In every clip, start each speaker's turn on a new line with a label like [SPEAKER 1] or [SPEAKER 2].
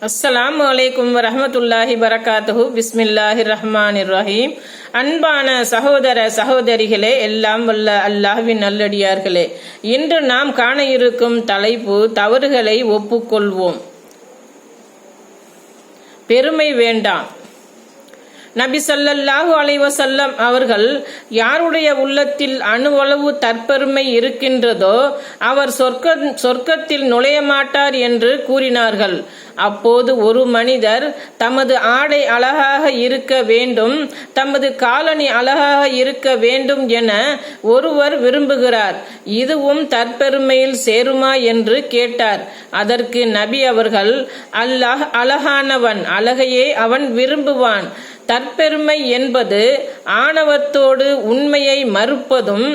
[SPEAKER 1] அஸ்ஸலாமு வலைக்கும் வரமத்துல்லாஹி வரகாத்துஹு பிஸ்மில்லாஹி ரஹ்மான் ரஹீம். அன்பான சகோதர சகோதரிகளே எல்லாம் வல்ல அல்லாஹ்வின் நல்லடியார்களே. இன்று நாம் காண இருக்கும் தலைப்பு தவறுகளை ஒப்புக்கொள்வோம். பெருமை வேண்டாம். நபி சல்லல்லாஹு அலைவசல்லம் அவர்கள் யாருடைய உள்ளத்தில் அணுவளவு தற்பெருமை இருக்கின்றதோ அவர் சொர்க்க சொர்க்கத்தில் நுழைய மாட்டார் என்று கூறினார்கள். அப்போது ஒரு மனிதர் தமது ஆடை அழகாக இருக்க வேண்டும் தமது காலனி அழகாக இருக்க வேண்டும் என ஒருவர் விரும்புகிறார். இதுவும் தற்பெருமையில் சேருமா என்று கேட்டார். அதற்கு நபி அவர்கள் அல்லாஹ் அழகானவன் அழகையே அவன் விரும்புவான். தற்பெருமை என்பது ஆணவத்தோடு உண்மையை மறுப்பதும்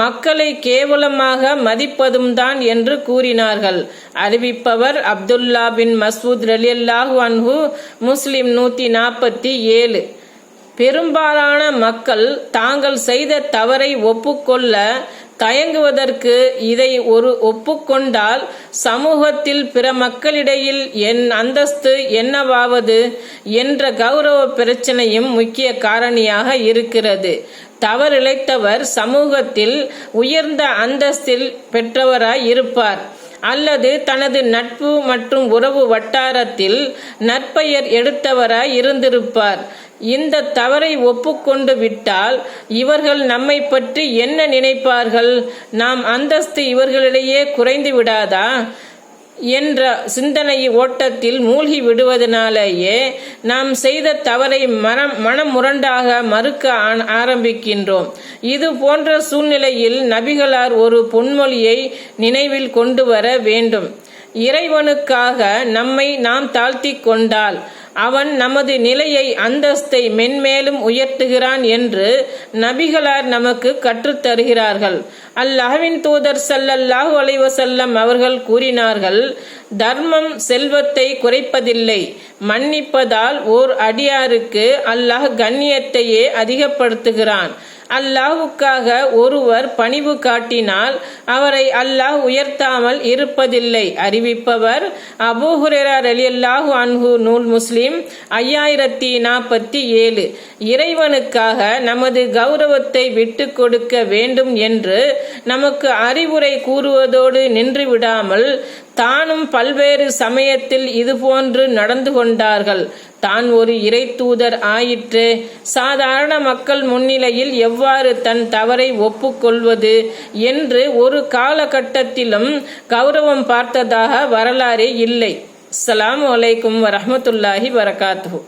[SPEAKER 1] மக்களை கேவலமாக மதிப்பதும் தான் என்று கூறினார்கள். அறிவிப்பவர் அப்துல்லா பின் மசூத் ரலியல்லாஹு அன்ஹு முஸ்லிம் நூத்தி நாற்பத்தி ஏழு. பெரும்பாலான மக்கள் தாங்கள் செய்த தவறை ஒப்புக்கொள்ள தயங்குவதற்கு இதை ஒரு ஒப்புக்கொண்டால் சமூகத்தில் பிற மக்களிடையில் என் அந்தஸ்து என்னவாவது என்ற கௌரவ பிரச்சனையும் முக்கிய காரணியாக இருக்கிறது. தவறிழைத்தவர் சமூகத்தில் உயர்ந்த அந்தஸ்தில் பெற்றவராய் இருப்பார். அல்லது தனது நட்பு மற்றும் உறவு வட்டாரத்தில் நற்பெயர் எடுத்தவராய் இருந்திருப்பார். இந்த தவறை ஒப்புக்கொண்டு விட்டால் இவர்கள் நம்மை பற்றி என்ன நினைப்பார்கள்? நாம் அந்தஸ்து இவர்களிடையே குறைந்து விடாதா? என்ற சிந்தனை ஓட்டத்தில் மூழ்கி விடுவதனாலேயே நாம் செய்த தவறை மனம் மனமுரண்டாக மறுக்க ஆரம்பிக்கின்றோம். இது போன்ற சூழ்நிலையில் நபிகளார் ஒரு பொன்மொழியை நினைவில் கொண்டு வர வேண்டும். இறைவனுக்காக நம்மை நாம் தாழ்த்தி கொண்டால் அவன் நமது நிலையை அந்தஸ்தை மென்மேலும் உயர்த்துகிறான் என்று நபிகளார் நமக்கு கற்றுத்தருகிறார்கள். அல்லாஹ்வின் தூதர் சல்லல்லாஹு அலைவசல்லம் அவர்கள் கூறினார்கள் தர்மம் செல்வத்தை குறைப்பதில்லை மன்னிப்பதால் ஓர் அடியாருக்கு அல்லாஹ் கண்ணியத்தையே அதிகப்படுத்துகிறான். அல்லாஹுக்காக ஒருவர் பணிவு காட்டினால் அவரை அல்லாஹ் உயர்த்தாமல் இருப்பதில்லை. அறிவிப்பவர் அபூஹுரேரார் அலி அல்லாஹு அன்ஹு நூல் முஸ்லிம் ஐயாயிரத்தி நாற்பத்தி ஏழு. இறைவனுக்காக நமது கௌரவத்தை விட்டு கொடுக்க வேண்டும் என்று நமக்கு அறிவுரை கூறுவதோடு நின்று விடாமல் தானும் பல்வேறு சமயத்தில் இதுபோன்று நடந்து கொண்டார்கள். தான் ஒரு இறை தூதர் ஆயிற்று. சாதாரண மக்கள் முன்னிலையில் எவ்வாறு தன் தவறை ஒப்புக்கொள்வது என்று ஒரு காலகட்டத்திலும் கௌரவம் பார்த்ததாக வரலாறே இல்லை. அஸ்லாம் வலைக்கும் வரமத்துல்லாஹி வரகாத்து